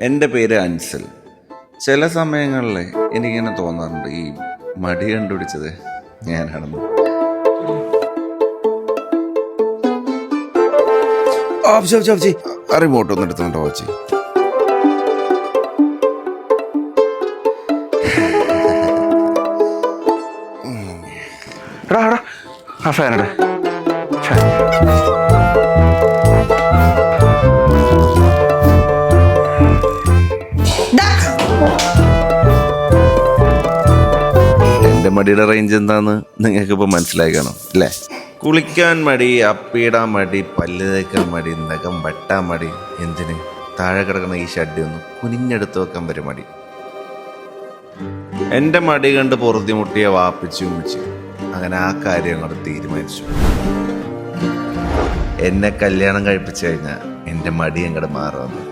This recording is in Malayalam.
എന്റെ പേര് അൻസൽ. ചില സമയങ്ങളിൽ എനിക്കിങ്ങനെ തോന്നാറുണ്ട് ഈ മടി കണ്ടുപിടിച്ചത് ഞാനാണെന്ന്. റിമോട്ട് ഒന്ന് എടുത്തുണ്ടോ ചേച്ചി. ആ ഫാനടെ. എന്റെ മടിയുടെ റേഞ്ച് എന്താന്ന് നിങ്ങൾക്ക് ഇപ്പോൾ മനസ്സിലായി കാണും അല്ലേ? കുളിക്കാൻ മടി അപ്പിയിടാൻ മടി പല്ല് തേക്കാൻ മടി നഖം വെട്ടാൻ മടി എന്തിന്? താഴെ കിടക്കുന്ന ഈ ഷഡ്ഡി ഒന്ന് കുനിഞ്ഞെടുത്ത് വെക്കാൻ വരും മടി. എന്റെ മടി കണ്ട് പൊറുതിമുട്ടിയ വാപ്പിച്ചു ഉമ്മിച്ചു അങ്ങനെ ആ കാര്യം അങ്ങോട്ട് തീരുമാനിച്ചു. എന്നെ കല്യാണം കഴിപ്പിച്ചു കഴിഞ്ഞാൽ എന്റെ മടി അങ്ങോട്ട് മാറുമെന്ന്.